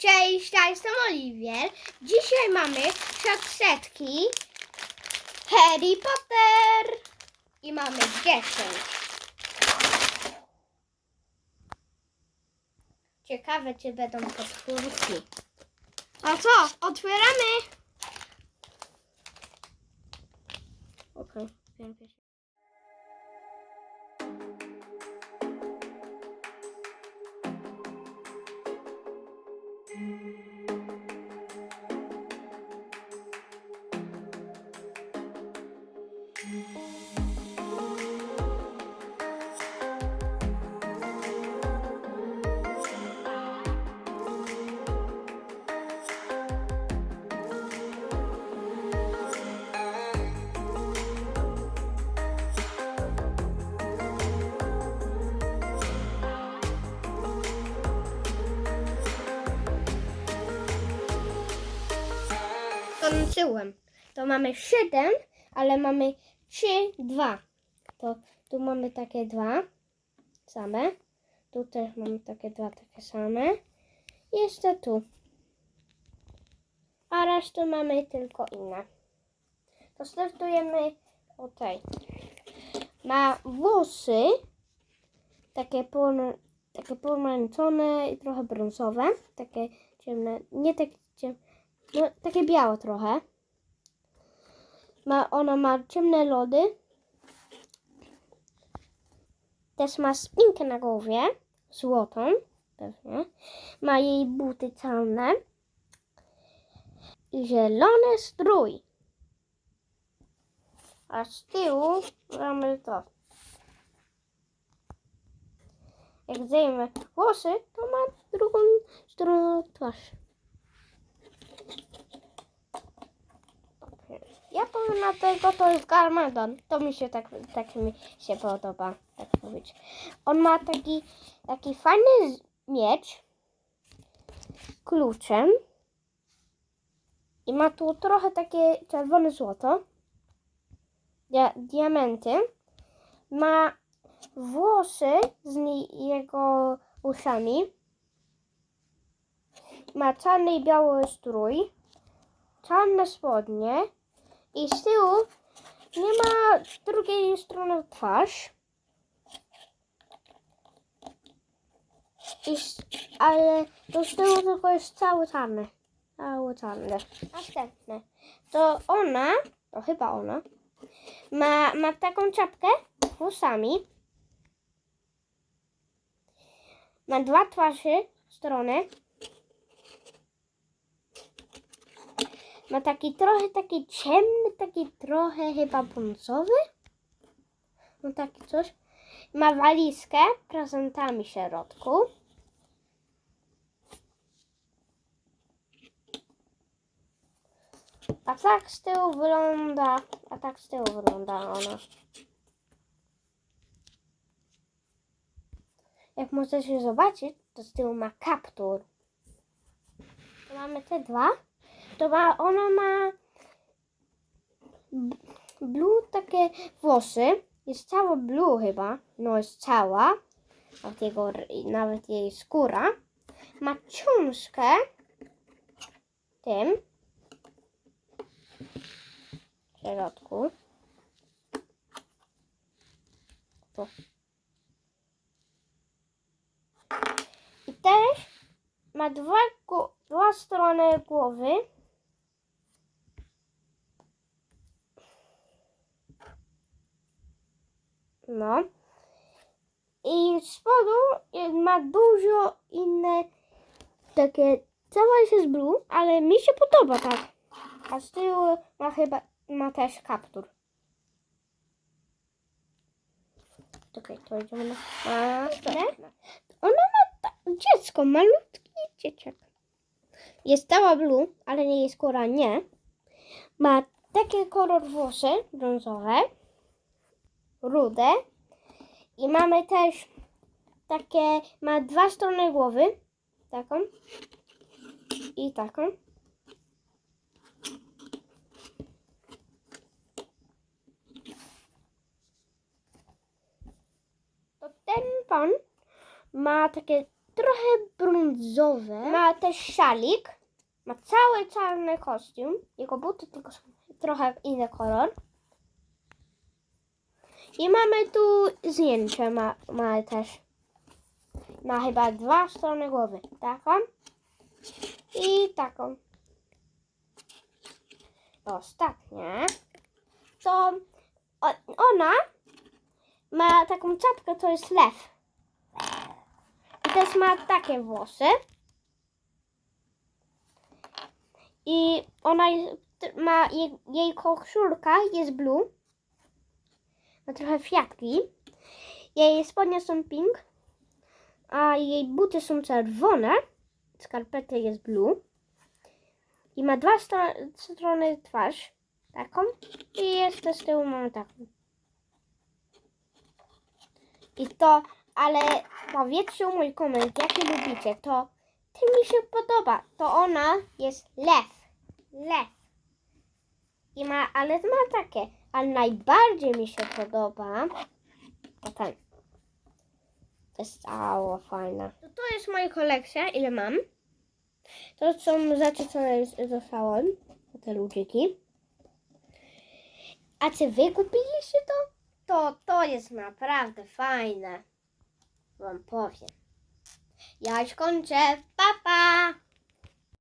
Cześć, ja jestem Oliwier. Dzisiaj mamy setki Harry Potter i mamy 10. Ciekawe, czy będą podwórki. A co? Otwieramy! Okej, okay. Skończyłem. To mamy 7, ale mamy 3, 2. To tu mamy takie dwa same. Tu też mamy takie dwa takie same. Jeszcze tu. A resztę mamy tylko inne. To startujemy o tej. Ma włosy takie, pół, takie pomarańczone i trochę brązowe. Takie ciemne, nie takie ciemne, no, takie białe trochę. Ma, ona ma ciemne lody. Też ma spinkę na głowie, złotą, pewnie. Ma jej buty czarne i zielony strój. A z tyłu mamy to. Jak zdejmę włosy, to ma drugą stronę twarz. Ja powiem na tego, to jest Garmadon. To mi się tak, tak mi się podoba, tak powiedzieć. On ma taki, taki fajny miecz, kluczem i ma tu trochę takie czerwone złoto, dia, diamenty. Ma włosy z jego uszami. Ma czarny i biały strój, czarne spodnie. I z tyłu nie ma drugiej strony twarz. I, ale to z tyłu tylko jest cały czarny. Cały czarny. Następne. To ona, to chyba ona, ma, ma taką czapkę z włosami. Ma dwa twarzy, strony. Ma taki trochę taki ciemny, taki trochę chyba brązowy. No taki coś. Ma walizkę prezentami w środku. A tak z tyłu wygląda, a tak z tyłu wygląda ona. Jak możecie zobaczyć, to z tyłu ma kaptur. Tu mamy te dwa ma, ona ma blue takie włosy. Jest cała blue chyba. No jest cała. Nawet, jego, nawet jej skóra. Ma książkę. Tym. W środku. Tu. I też ma dwa, dwa strony głowy. No. I z spodu ma dużo inne takie, cała jest z blue, ale mi się podoba tak. A z tyłu ma chyba, ma też kaptur. Czekaj, to idziemy na następne. Ona ma dziecko, malutki dzieciak. Jest cała blue, ale nie jej skóra nie. Ma taki kolor włosy brązowe rude. I mamy też takie, ma dwa strony głowy. Taką i taką. To ten pan ma takie trochę brązowe. Ma też szalik. Ma cały czarny kostium. Jego buty tylko są trochę inny kolor. I mamy tu zdjęcie, ma, ma też. Ma chyba dwa strony głowy. Taką i taką. Ostatnie to ona ma taką czapkę, to jest lew. I też ma takie włosy. I ona jest, ma, jej, jej koszulka jest blue. Ma trochę fiatki. Jej spodnie są pink. A jej buty są czerwone. Skarpety jest blue. I ma dwa stro- strony twarz. Taką. I jeszcze z tyłu mamy taką. I to, ale powiedzcie mój koment, jaki lubicie, to ty mi się podoba. To ona jest lew. Lew. I ma, ale ma takie, ale najbardziej mi się podoba to ten. To jest cała fajna. To, to jest moja kolekcja, ile mam. To są rzeczy, co zostałem. Te ludziki. A czy wy kupiliście to? To to jest naprawdę fajne. Wam powiem. Ja już kończę. Pa, pa!